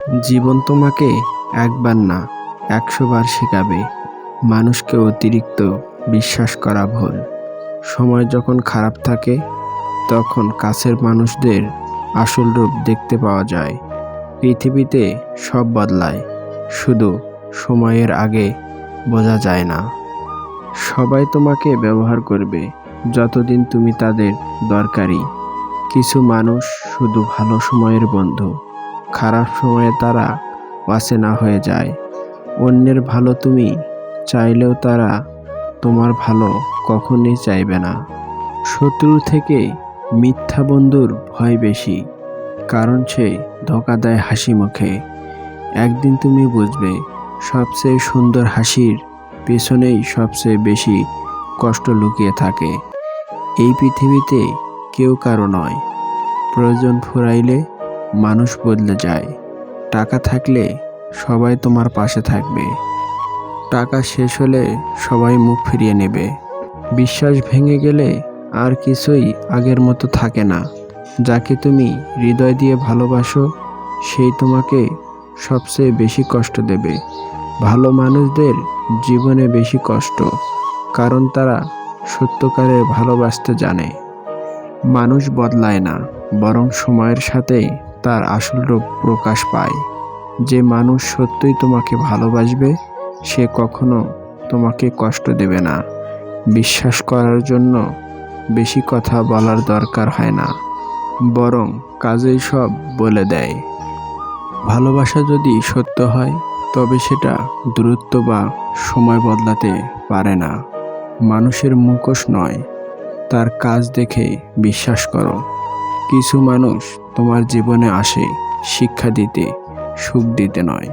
জীবন তোমাকে একবার না একশো বার শেখাবে। মানুষকে অতিরিক্ত বিশ্বাস করা ভুল। সময় যখন খারাপ থাকে, তখন কাছের মানুষদের আসল রূপ দেখতে পাওয়া যায়। পৃথিবীতে সব বদলায়, শুধু সময়ের আগে বোঝা যায় না। সবাই তোমাকে ব্যবহার করবে, যতদিন তুমি তাদের দরকারি। কিছু মানুষ শুধু ভালো সময়ের বন্ধু। খারাপ সময়ে তারা অচেনা হয়ে যায়। অন্যের ভালো তুমি চাইলেও তারা তোমার ভালো কখনই চাইবে না। শত্রুর থেকে মিথ্যা বন্ধুর ভয় বেশি, কারণ সে ধোকা দেয় হাসি মুখে। একদিন তুমি বুঝবে, সবচেয়ে সুন্দর হাসির পেছনেই সবচেয়ে বেশি কষ্ট লুকিয়ে থাকে। এই পৃথিবীতে কেউ কারও নয়। প্রয়োজন ফুরাইলে মানুষ বদলে যায়। টাকা থাকলে সবাই তোমার পাশে থাকবে। টাকা শেষ হলে সবাই মুখ ফিরিয়ে নেবে। বিশ্বাস ভেঙে গেলে আর কিছুই আগের মতো থাকে না। যাকে তুমি হৃদয় দিয়ে ভালোবাসো, সেই তোমাকে সবচেয়ে বেশি কষ্ট দেবে। ভালো মানুষদের জীবনে বেশি কষ্ট, কারণ তারা সত্যকারের ভালোবাসতে জানে। মানুষ বদলায় না, বরং সময়ের সাথে তার আসল রূপ প্রকাশ পায়। যে মানুষ সত্যই তোমাকে ভালোবাসবে, সে কখনো তোমাকে কষ্ট দেবে না। বিশ্বাস করার জন্য বেশি কথা বলার দরকার হয় না, বরং কাজেই সব বলে দেয়। ভালোবাসা যদি সত্য হয়, তবে সেটা দূরত্ব বা সময় বদলাতে পারে না। মানুষের মুখোশ নয়, তার কাজ দেখে বিশ্বাস করো। কিছু মানুষ তোমার জীবনে আসে শিক্ষা দিতে সুখ দিতে নয়।